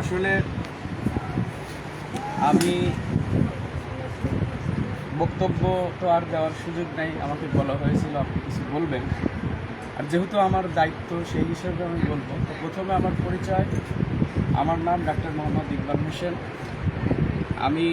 আসলে, আমি বক্তব্য তো আর দেওয়ার সুযোগ নেই, আমাকে বলা হয়েছিল, আপনি কিছু বলবেন। আর যেহেতু আমার দায়িত্ব সেই হিসেবে আমি বলব, তো প্রথমে আমার পরিচয়। আমার নাম ডাক্তার মোহাম্মদ ইকবাল হোসেন। আমি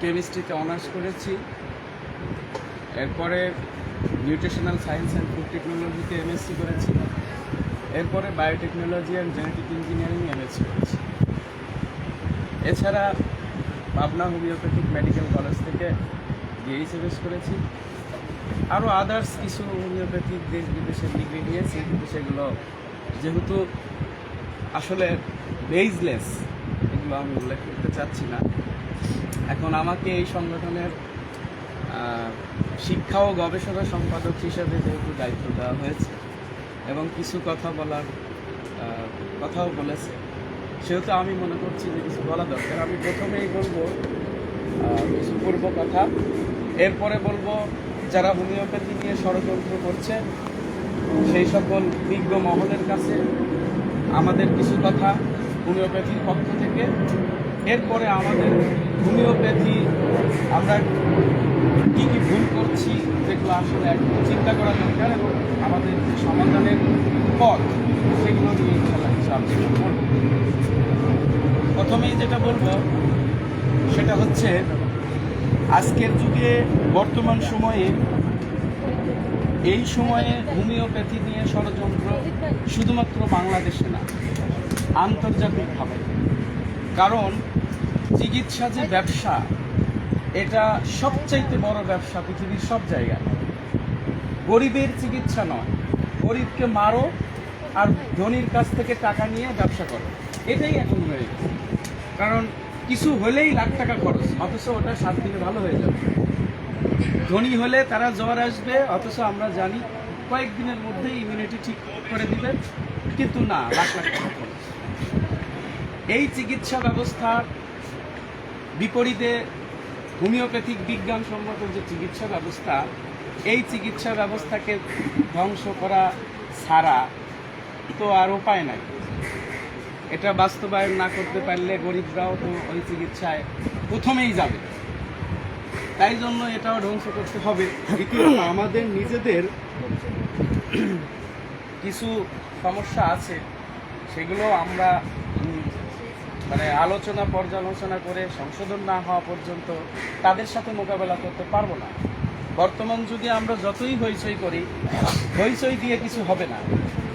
কেমিস্ট্রিতে অনার্স করেছি। এরপরে নিউট্রিশনাল সায়েন্স অ্যান্ড ফুড টেকনোলজিতে এমএসসি করেছি। এরপরে biotechnology and genetic engineering MSc করেছি। এছাড়া পাবনা হোমিওপ্যাথিক মেডিকেল কলেজ থেকে ডিএইচএমএস করেছি। আরও আদার্স কিছু হোমিওপ্যাথিক দেশ বিদেশের ডিগ্রি নিয়েছি, কিন্তু সেগুলো যেহেতু আসলে বেইজলেস এগুলো আমি উল্লেখ করতে চাচ্ছি না। এখন আমাকে এই সংগঠনের শিক্ষা ও গবেষণা সম্পাদক হিসাবে যেহেতু দায়িত্ব দেওয়া হয়েছে এবং কিছু কথা বলার কথাও বলেছে। সেহেতু আমি মনে করছি যে কিছু বলা দরকার। আমি প্রথমেই বলব কিছু পূর্ব কথা। এরপরে বলব, যারা হোমিওপ্যাথি নিয়ে ষড়যন্ত্র করছে, সেই সকল বিজ্ঞ মহলের কাছে আমাদের কিছু কথা হোমিওপ্যাথির পক্ষ থেকে। এরপরে আমাদের হোমিওপ্যাথি, আমরা কী কী ভুল করছি যেগুলো আসলে একটু চিন্তা করা দরকার এবং আমাদের সমাধানের পথ, সেগুলো নিয়ে ইনশাল্লাহ করব। প্রথমেই যেটা বলব, সেটা হচ্ছে আজকের যুগে, বর্তমান সময়ে, এই সময়ে হোমিওপ্যাথি নিয়ে ষড়যন্ত্র শুধুমাত্র বাংলাদেশে না, আন্তর্জাতিকভাবে। কারণ চিকিৎসা যে ব্যবসা এটা সবচাইতে বড় ব্যবসা পৃথিবীর সব জায়গায়। গরিবের চিকিৎসা নয়। গরিবকে মারো আর ধনির কাছ থেকে টাকা নিয়ে ব্যবসা করো। এটাই এখন হয়ে গেছে। কারণ কিছু হলেই লাখ টাকা খরচ, অথচ ওটা সাত দিনে ভালো হয়ে যাবে। ধনী হলে তারা জ্বর আসবে, অথচ আমরা জানি কয়েকদিনের মধ্যে ইমিউনিটি ঠিক করে দিবে। কিন্তু না, লাখ লাখ টাকা খরচ। এই চিকিৎসা ব্যবস্থার বিপরীতে হোমিওপ্যাথিক বিজ্ঞানসম্মত যে চিকিৎসা ব্যবস্থা, এই চিকিৎসা ব্যবস্থাকে ধ্বংস করা ছাড়া তো আর উপায় নাই। এটা বাস্তবায়ন না করতে পারলে গরিবরাও তো ওই চিকিৎসায় প্রথমেই যাবে। তাই জন্য এটাও ধ্বংস করতে হবে। দ্বিতীয়ত আমাদের নিজেদের কিছু সমস্যা আছে, সেগুলো আমরা মানে আলোচনা, পর্যালোচনা করে সংশোধন না হওয়া পর্যন্ত তাদের সাথে মোকাবেলা করতে পারব না। বর্তমান যুগে আমরা যতই হইচই করি, হইচই দিয়ে কিছু হবে না।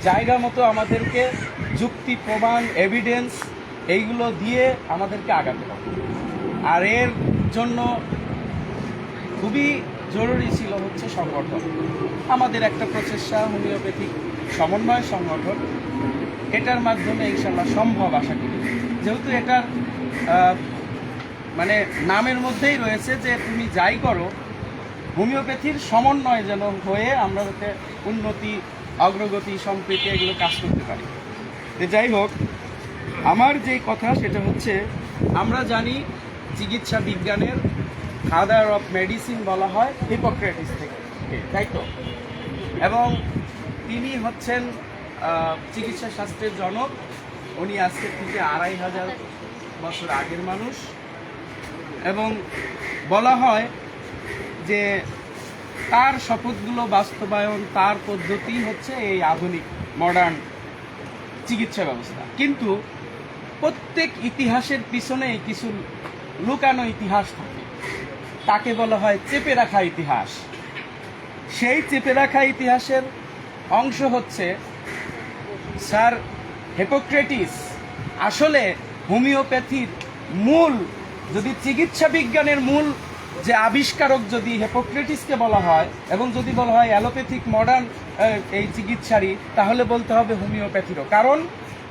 জায়গা মতো আমাদেরকে যুক্তি, প্রমাণ এভিডেন্স এইগুলো দিয়ে আমাদেরকে আগাতে হবে। আর এর জন্য খুবই জরুরি ছিল হচ্ছে সংগঠন। আমাদের একটা প্রচেষ্টা হোমিওপ্যাথিক সমন্বয় সংগঠন। এটার মাধ্যমে ইনশাল্লাহ সম্ভব আশা করি। যেহেতু এটার মানে নামের মধ্যেই রয়েছে যে তুমি যাই করো, হোমিওপ্যাথির সমন্বয় যেন হয়ে আমরা যাতে উন্নতি, অগ্রগতি, সম্প্রীতি এগুলো কাজ করতে পারি। যাই হোক, আমার যে কথা সেটা হচ্ছে, আমরা জানি চিকিৎসা বিজ্ঞানের ফাদার অফ মেডিসিন বলা হয় হিপোক্রেটিস থেকে, তাই তো? এবং তিনি হচ্ছেন চিকিৎসা শাস্ত্রের জনক উনি আজকের থেকে আড়াই হাজার বছর আগের মানুষ। এবং বলা হয় যে তার শপথগুলো বাস্তবায়ন, তার পদ্ধতি হচ্ছে এই আধুনিক মডার্ন চিকিৎসা ব্যবস্থা। কিন্তু প্রত্যেক ইতিহাসের পিছনে কিছু লুকানো ইতিহাস থাকে। তাকে বলা হয় চেপে রাখা ইতিহাস। সেই চেপে রাখা ইতিহাসের অংশ হচ্ছে স্যার হেপোক্রেটিস। আসলে হোমিওপ্যাথির মূল, যদি চিকিৎসা বিজ্ঞানের মূল যে আবিষ্কারক যদি হেপোক্রেটিসকে বলা হয়, এবং যদি বলা হয় অ্যালোপ্যাথিক মডার্ন এই চিকিৎসারই, তাহলে বলতে হবে হোমিওপ্যাথিরও। কারণ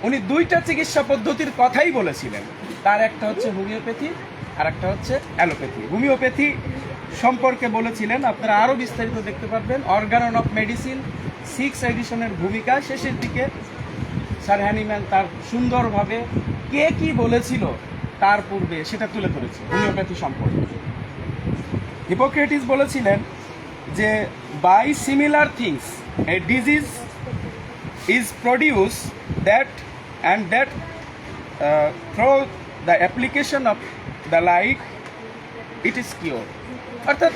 উনি দুইটা চিকিৎসা পদ্ধতির কথাই বলেছিলেন। তার একটা হচ্ছে হোমিওপ্যাথি, আর একটা হচ্ছে অ্যালোপ্যাথি। হোমিওপ্যাথি সম্পর্কে বলেছিলেন, আপনারা আরও বিস্তারিত দেখতে পারবেন। অর্গানন অফ মেডিসিন সিক্স এডিশনের ভূমিকা, শেষের দিকে স্যার হ্যানিম্যান তার সুন্দরভাবে কে কি বলেছিল তার পূর্বে সেটা তুলে ধরেছে, হোমিওপ্যাথি সম্পর্কে। হিপোক্রেটিস বলেছিলেন যে by similar things a disease is produce that and that through the application of the the it is cure. অর্থাৎ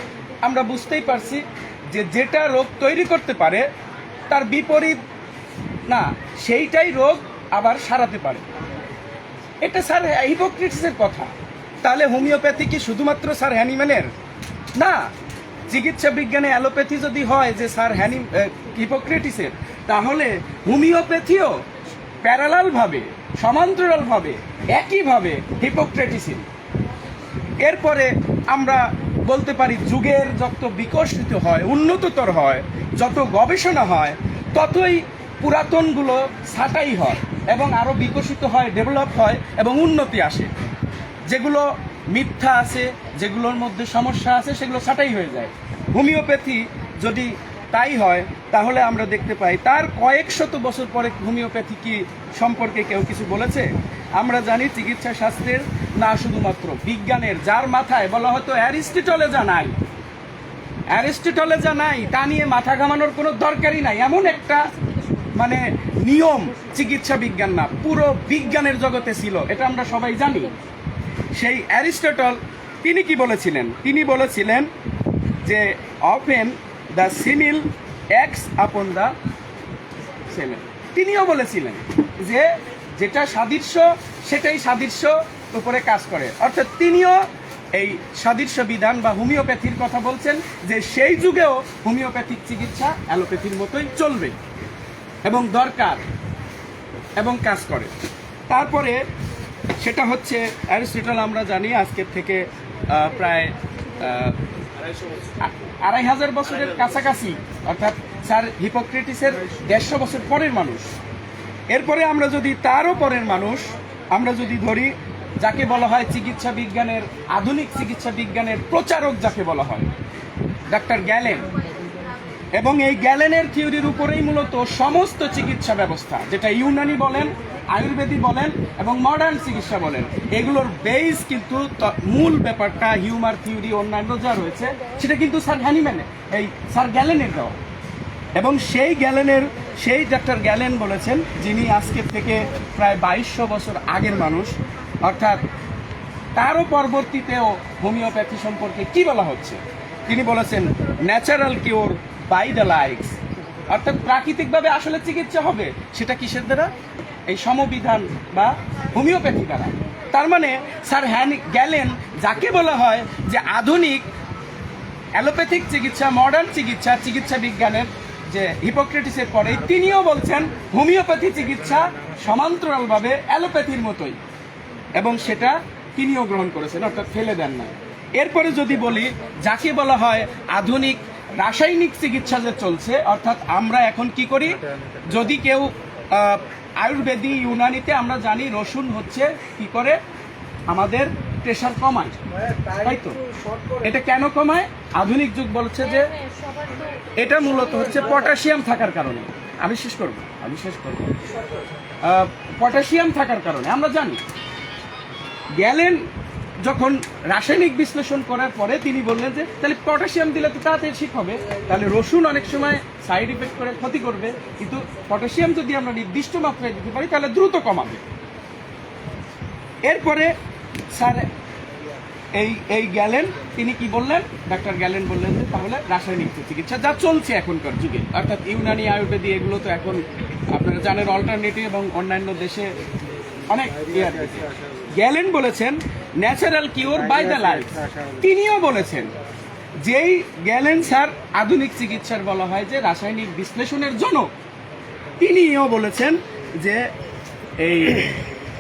আমরা বুঝতেই পারছি যে যেটা রোগ তৈরি করতে পারে তার বিপরীত না, সেইটাই রোগ আবার সারাতে পারে। এটা স্যার হিপোক্রেটিসের কথা। তাহলে হোমিওপ্যাথি কি শুধুমাত্র স্যার হ্যানিম্যানের না, চিকিৎসা বিজ্ঞানে অ্যালোপ্যাথি যদি হয় যে স্যার হ্যানি হিপোক্রেটিসের তাহলে হোমিওপ্যাথিও প্যারালালভাবে সমান্তরালভাবে, একইভাবে হিপোক্রেটিসের এরপরে আমরা বলতে পারি যুগের যত বিকশিত হয়, উন্নততর হয়, যত গবেষণা হয়, ততই পুরাতনগুলো ছাঁটাই হয় এবং আরও বিকশিত হয় ডেভেলপ হয় এবং উন্নতি আসে। যেগুলো মিথ্যা আছে, যেগুলোর মধ্যে সমস্যা আছে, সেগুলো ছাঁটাই হয়ে যায়। হোমিওপ্যাথি যদি তাই হয়, তাহলে আমরা দেখতে পাই, তার কয়েক শত বছর পরে হোমিওপ্যাথি কি সম্পর্কে কেউ কিছু বলেছে? আমরা জানি চিকিৎসা শাস্ত্রের না শুধুমাত্র, বিজ্ঞানের, যার মাথায় বলা হয়তো অ্যারিস্টিটলে যা নাই। অ্যারিস্টিটলে যা নাই, তা নিয়ে মাথা ঘামানোর কোনো দরকারই নাই। এমন একটা মানে নিয়ম চিকিৎসা বিজ্ঞান না, পুরো বিজ্ঞানের জগতে ছিল, এটা আমরা সবাই জানি। সেই অ্যারিস্টটল, তিনি কি বলেছিলেন? তিনি বলেছিলেন যে often the simile ex upon the semen তিনিও বলেছিলেন যে, যেটা সাদৃশ্য, সেটাই সাদৃশ্য উপরে কাজ করে। অর্থাৎ তিনিও এই সাদৃশ্য বিধান বা হোমিওপ্যাথির কথা বলছেন যে, সেই যুগেও হোমিওপ্যাথিক চিকিৎসা অ্যালোপ্যাথির মতোই চলবে। এবং দরকার এবং কাজ করে। তারপরে সেটা হচ্ছে অ্যারিস্টটল আমরা জানি আজকের থেকে প্রায় আড়াই হাজার বছরের কাছাকাছি, অর্থাৎ স্যার হিপোক্রেটিসের দেড়শো বছর পরের মানুষ। এরপরে আমরা যদি তারও পরের মানুষ, আমরা যদি ধরি যাকে বলা হয় চিকিৎসা বিজ্ঞানের, আধুনিক চিকিৎসা বিজ্ঞানের প্রচারক যাকে বলা হয়, ডাক্তার গ্যালেন। এবং এই গ্যালেনের থিওরির উপরেই মূলত সমস্ত চিকিৎসা ব্যবস্থা, যেটা ইউনানি বলেন আয়ুর্বেদিক বলেন এবং মডার্ন চিকিৎসা বলেন, এগুলোর বেস কিন্তু মূল ব্যাপারটা হিউমার থিওরি অন্যান্য যা রয়েছে, সেটা কিন্তু স্যার হ্যানিম্যানের, এই স্যার গ্যালেনের দেওয়া। এবং সেই গ্যালেনের, সেই ডাক্তার গ্যালেন বলেছেন, যিনি আজকের থেকে প্রায় বাইশশো বছর আগের মানুষ, অর্থাৎ তারও পরবর্তীতেও হোমিওপ্যাথি সম্পর্কে কি বলা হচ্ছে? তিনি বলেছেন natural cure by the likes অর্থাৎ প্রাকৃতিকভাবে আসলে চিকিৎসা হবে, সেটা কিসের দ্বারা? এই সমবিধান বা হোমিওপ্যাথি দ্বারা। তার মানে স্যার হ্যান গেলেন যাকে বলা হয় যে আধুনিক অ্যালোপ্যাথিক চিকিৎসা মডার্ন চিকিৎসা চিকিৎসা বিজ্ঞানের যে হিপোক্রেটিসের পরে তিনিও বলছেন হোমিওপ্যাথি চিকিৎসা সমান্তরালভাবে অ্যালোপ্যাথির মতোই। এবং সেটা তিনিও গ্রহণ করেছেন, অর্থাৎ ফেলে দেন না এরপরে যদি বলি, যাকে বলা হয় আধুনিক রাসায়নিক চিকিৎসা যে চলছে অর্থাৎ আমরা এখন কি করি? যদি কেউ আহ, আয়ুর্বেদিক ইউনানিতে আমরা জানি রসুন হচ্ছে কি করে? আমাদের প্রেশার কমায়। তাই তো? এটা কেন কমায়? আধুনিক যুগ বলছে যে এটা মূলত হচ্ছে পটাশিয়াম থাকার কারণে। আমি শেষ করব আমি শেষ করব। পটাশিয়াম থাকার কারণে আমরা জানি। গ্যালেন যখন রাসায়নিক বিশ্লেষণ করার পরে তিনি বললেন যে, তাহলে পটাশিয়াম দিলে তো তাড়াতাড়ি ঠিক হবে। তাহলে রসুন অনেক সময় সাইড ইফেক্ট করে ক্ষতি করবে। কিন্তু পটাশিয়াম যদি আমরা নির্দিষ্ট মাত্রায় দিতে পারি, তাহলে দ্রুত কমাবে। এরপরে স্যার, এই এই গ্যালেন, তিনি কি বললেন? ডাক্তার গ্যালেন বললেন যে, তাহলে রাসায়নিক চিকিৎসা যা চলছে এখনকার যুগে, অর্থাৎ ইউনানি আয়ুর্বেদি এগুলো তো এখন আপনারা জানেন অল্টারনেটিভ এবং অন্যান্য দেশে অনেক গ্যালেন বলেছেন natural cure by the life তিনিও বলেছেন, যেই গ্যালেন স্যার, আধুনিক চিকিৎসার বলা হয় যে রাসায়নিক বিশ্লেষণের জনক তিনিও বলেছেন যে এই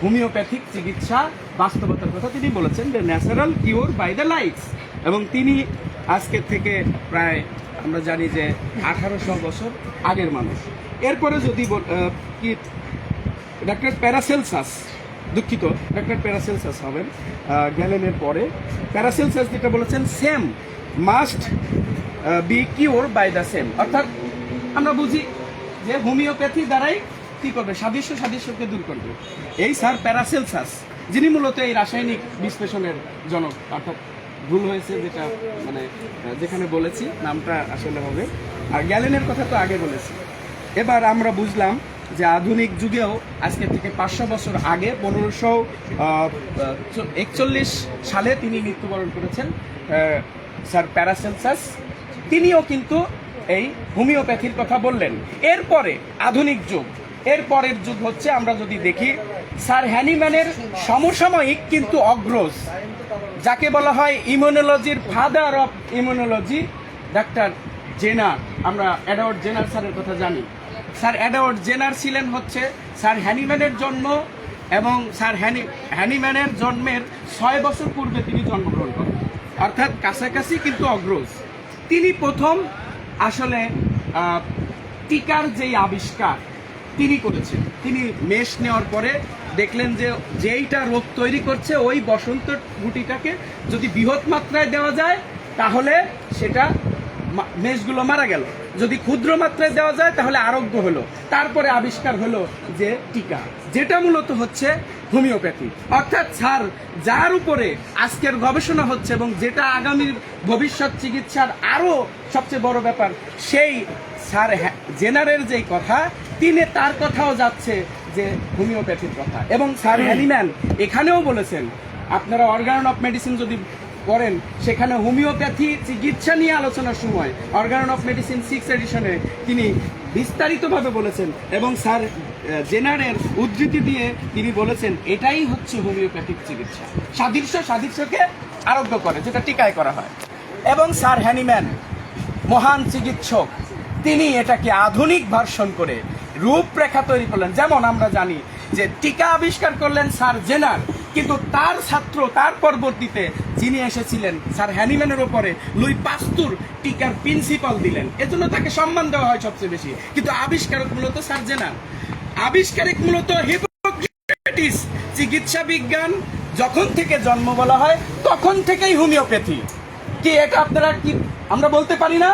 হোমিওপ্যাথিক চিকিৎসা বাস্তবতার কথা তিনি বলেছেন যে natural cure by the lights এবং তিনি আজকের থেকে প্রায়, আমরা জানি যে আঠারোশো বছর আগের মানুষ। এরপরে যদি কি ডাক্তার প্যারাসেলসাস দুঃখিত ডাক্তার প্যারাসেলসাস হবেন গ্যালেনের পরে প্যারাসেলসাস যেটা বলেছেন same must be cure by the same অর্থাৎ আমরা বুঝি যে হোমিওপ্যাথি দ্বারাই কি করবে? সাদৃশ্য সাদৃশ্যকে দূর করবে। এই স্যার প্যারাসেলসাস যিনি মূলত এই রাসায়নিক বিশ্লেষণের জনক, অর্থাৎ ভুল হয়েছে যেটা মানে যেখানে বলেছি, নামটা আসলে হবে। আর গ্যালেনের কথা তো আগে বলেছি। এবার আমরা বুঝলাম যে আধুনিক যুগেও আজকে থেকে পাঁচশো বছর আগে পনেরোশো একচল্লিশ সালে তিনি মৃত্যুবরণ করেছেন স্যার প্যারাসেলসাস তিনিও কিন্তু এই হোমিওপ্যাথির কথা বললেন। এরপরে আধুনিক যুগ। এর পরের যুগ হচ্ছে আমরা যদি দেখি, স্যার হ্যানিম্যানের সমসাময়িক কিন্তু অগ্রজ, যাকে বলা হয় ইমিউনোলজির father of immunology, doctor Jenner আমরা অ্যাডওয়ার্ড জেনার স্যারের কথা জানি। স্যার অ্যাডওয়ার্ড জেনার ছিলেন হচ্ছে স্যার হ্যানিম্যানের জন্ম এবং স্যার হ্যানি, হ্যানিম্যানের জন্মের ছয় বছর পূর্বে তিনি জন্মগ্রহণ করেন। অর্থাৎ কাছাকাছি কিন্তু অগ্রজ। তিনি প্রথম আসলে টিকার যেই আবিষ্কার তিনি করেছেন। তিনি মেষ নেওয়ার পরে দেখলেন যে যেইটা রোগ তৈরি করছে, ওই বসন্ত গুটিটাকে যদি বৃহৎ মাত্রায় দেওয়া যায়, তাহলে সেটা মেষগুলো মারা গেল। যদি ক্ষুদ্র মাত্রায় দেওয়া যায় তাহলে আরোগ্য হলো। তারপরে আবিষ্কার হলো যে টিকা যেটা মূলত হচ্ছে হোমিওপ্যাথি। অর্থাৎ স্যার যার উপরে আজকের গবেষণা হচ্ছে এবং যেটা আগামীর ভবিষ্যৎ চিকিৎসার আরও সবচেয়ে বড় ব্যাপার সেই স্যার হ্যা- জেনারের যেই কথা তিনি তার কথাও যাচ্ছে যে হোমিওপ্যাথির কথা। এবং স্যার হ্যানিম্যান এখানেও বলেছেন আপনারা অর্গান অফ মেডিসিন যদি করেন, সেখানে হোমিওপ্যাথি চিকিৎসা নিয়ে আলোচনার সময় অর্গান অফ মেডিসিন সিক্স এডিশনে তিনি বিস্তারিতভাবে বলেছেন এবং স্যার জেনারের উদ্ধৃতি দিয়ে তিনি বলেছেন, এটাই হচ্ছে হোমিওপ্যাথিক চিকিৎসা। সাদৃশ্য সাদৃশ্যকে আরোগ্য করে, যেটা টিকায় করা হয়। এবং স্যার হ্যানিম্যান, মহান চিকিৎসক, তিনি এটাকে আধুনিক ভার্সন করে রূপরেখা তৈরি করলেন। যেমন আমরা জানি যে টিকা আবিষ্কার করলেন স্যার জেনার কিন্তু তার ছাত্র তার পরবর্তীতে যিনি এসেছিলেন, স্যার হ্যানিম্যানের ওপরে লুই পাস্তুর টিকার প্রিন্সিপাল দিলেন। এজন্য তাকে সম্মান দেওয়া হয় সবচেয়ে বেশি। কিন্তু আবিষ্কারক মূলত স্যার জেনার আবিষ্কারিক মূলত হিপোক্রেটিস, চিকিৎসা বিজ্ঞান, যখন থেকে জন্ম বলা হয়, তখন থেকেই হোমিওপ্যাথি। কি এটা আপনারা কি আমরা বলতে পারি না?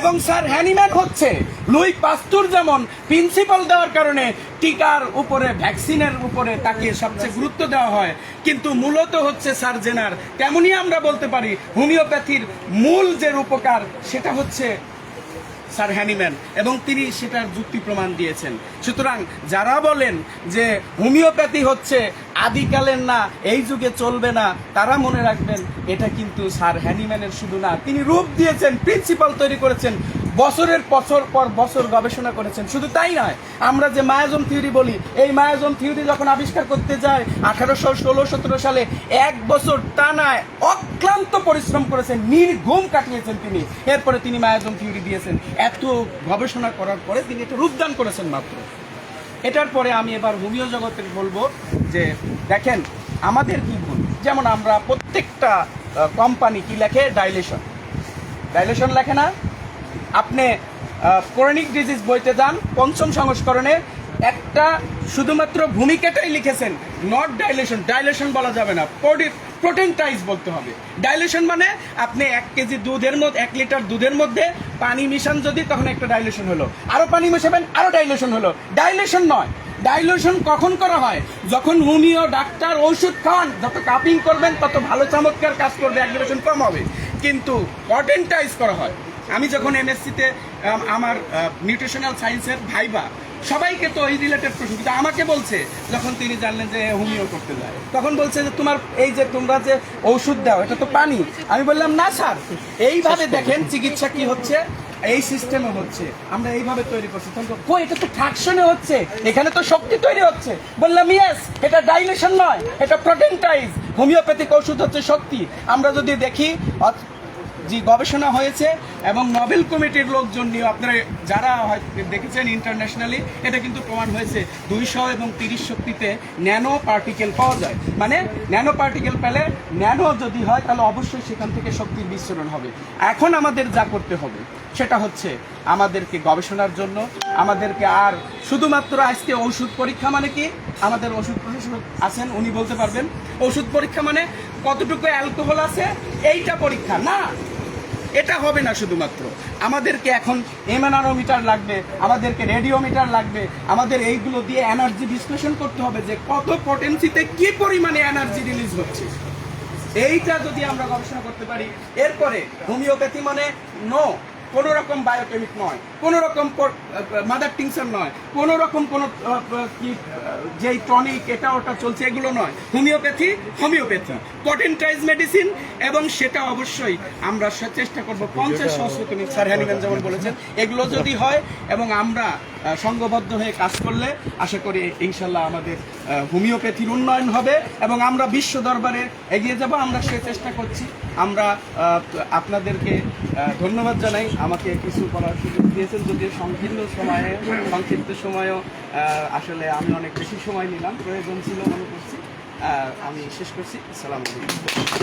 এবং স্যার হ্যানিম্যান হচ্ছে। লুই পাস্তুর যেমন প্রিন্সিপাল দেওয়ার কারণে টিকার উপরে ভ্যাকসিনের উপরে তাকে সবচেয়ে গুরুত্ব দেওয়া হয়। কিন্তু মূলত হচ্ছে স্যার জেনার। তেমনই আমরা বলতে পারি হোমিওপ্যাথির মূল যে উপকার সেটা হচ্ছে স্যার হ্যানিম্যান, এবং তিনি সেটার যুক্তি প্রমাণ দিয়েছেন। সুতরাং যারা বলেন যে হোমিওপ্যাথি হচ্ছে, আদিকালের না, এই যুগে চলবে না, তারা মনে রাখবেন, এটা কিন্তু স্যার হ্যানিম্যানের শুধু না, তিনি রূপ দিয়েছেন প্রিন্সিপাল তৈরি করেছেন। বছরের বছর পর বছর গবেষণা করেছেন। শুধু তাই নয়, আমরা যে মায়াজম থিওরি বলি, এই মায়াজম থিওরি যখন আবিষ্কার করতে যায়, আঠারোশো ষোলো সতেরো সালে এক বছর টানায় অক্লান্ত পরিশ্রম করেছেন, নির্ঘুম কাটিয়েছেন তিনি। এরপরে তিনি মায়াজম থিওরি দিয়েছেন। এত গবেষণা করার পরে তিনি এটা রূপদান করেছেন মাত্র। এটার পরে আমি এবার হোমিও জগতের বলব যে, দেখেন, আমাদের কি ভুল? যেমন আমরা প্রত্যেকটা কোম্পানি কি লেখে? ডাইলেশন ডাইলেশন লেখে না? আপনি ক্রনিক ডিজিজ বইতে যান, পঞ্চম সংস্করণে একটা শুধুমাত্র ভূমিকাটাই লিখেছেন নট ডাইলেশন ডাইলেশন বলা যাবে না প্রোটিন টাইজ বলতে হবে। ডাইলেশন মানে আপনি এক কেজি দুধের মধ্যে এক লিটার দুধের মধ্যে পানি মিশান যদি, তখন একটা ডাইলেশন হলো। আরও পানি মিশাবেন, আরও ডাইলেশন হলো। ডাইলেশন নয় ডাইলেশন কখন করা হয়? যখন হোমিও ডাক্তার ওষুধ খান, যত কাপিং করবেন, তত ভালো চমৎকার কাজ করবে অ্যাগ্রেশন কম হবে। কিন্তু পটেন্টাইজ করা হয়। আমি যখন এমএসসিতে আমার নিউট্রিশনাল সায়েন্সের ভাইবা সবাইকে তো এই রিলেটেড প্রশ্ন কিন্তু আমাকে বলছে যখন তিনি জানলেন যে হোমিও করতে যায় তখন বলছে যে তোমার এই যে তোমরা যে ওষুধ দাও এটা তো পানি। আমি বললাম না স্যার এইভাবে দেখেন চিকিৎসা কি হচ্ছে এই সিস্টেমে হচ্ছে। আমরা এইভাবে তৈরি করছি। কই এটা তো ফ্র্যাকশনে হচ্ছে এখানে তো শক্তি তৈরি হচ্ছে। বললাম ইয়েস এটা ডাইলেশন নয় এটা প্রোটেনটাইজ হোমিওপ্যাথিক ওষুধ হচ্ছে শক্তি। আমরা যদি দেখি যে গবেষণা হয়েছে এবং নোবেল কমিটির লোকজন নিয়ে আপনারা যারা দেখেছেন ইন্টারন্যাশনালি এটা কিন্তু প্রমাণ হয়েছে। দুইশো এবং তিরিশ শক্তিতে ন্যানো পার্টিকেল পাওয়া যায়। মানে ন্যানো পার্টিকেল পেলে ন্যানো যদি হয়, তাহলে অবশ্যই সেখান থেকে শক্তির বিস্ফোরণ হবে। এখন আমাদের যা করতে হবে, সেটা হচ্ছে আমাদেরকে গবেষণার জন্য, আমাদেরকে আর শুধুমাত্র আজকে ওষুধ পরীক্ষা মানে কি? আমাদের ওষুধ প্রশাসক আছেন, উনি বলতে পারবেন। ওষুধ পরীক্ষা মানে কতটুকু অ্যালকোহল আছে? এইটা পরীক্ষা, না। এটা হবে না শুধুমাত্র। আমাদেরকে এখন এমএনআরোমিটার লাগবে, আমাদেরকে রেডিওমিটার লাগবে, আমাদের এইগুলো দিয়ে এনার্জি বিশ্লেষণ করতে হবে যে কত পটেন্সিতে কি পরিমাণে এনার্জি রিলিজ হচ্ছে। এইটা যদি আমরা গবেষণা করতে পারি, এরপরে হোমিওপ্যাথি মানে নো কোনো রকম বায়োকেমিক নয়। কোনো রকম মাদার টিংসার নয় কোনো রকম কোনো কি যেই টনিক এটা ওটা চলছে, এগুলো নয়। Homeopathy homeopathy. পটেন্টাইজ মেডিসিন এবং সেটা অবশ্যই আমরা চেষ্টা করব পঞ্চাশ সংস্কৃত স্যার হ্যানিম্যান যেমন বলেছেন, এগুলো যদি হয় এবং আমরা সংঘবদ্ধ হয়ে কাজ করলে, আশা করি ইনশাল্লাহ আমাদের হোমিওপ্যাথির উন্নয়ন হবে এবং আমরা বিশ্ব দরবারে এগিয়ে যাব। আমরা সে চেষ্টা করছি। আমরা আপনাদেরকে ধন্যবাদ জানাই। আমাকে কিছু করার সুযোগ দিয়েছেন যদিও সংকীর্ণ সময়ে, সংক্ষিপ্ত সময়েও আসলে আমি অনেক বেশি সময় নিলাম। প্রয়োজন ছিল মনে করছি। আমি শেষ করছি। আসসালামু আলাইকুম।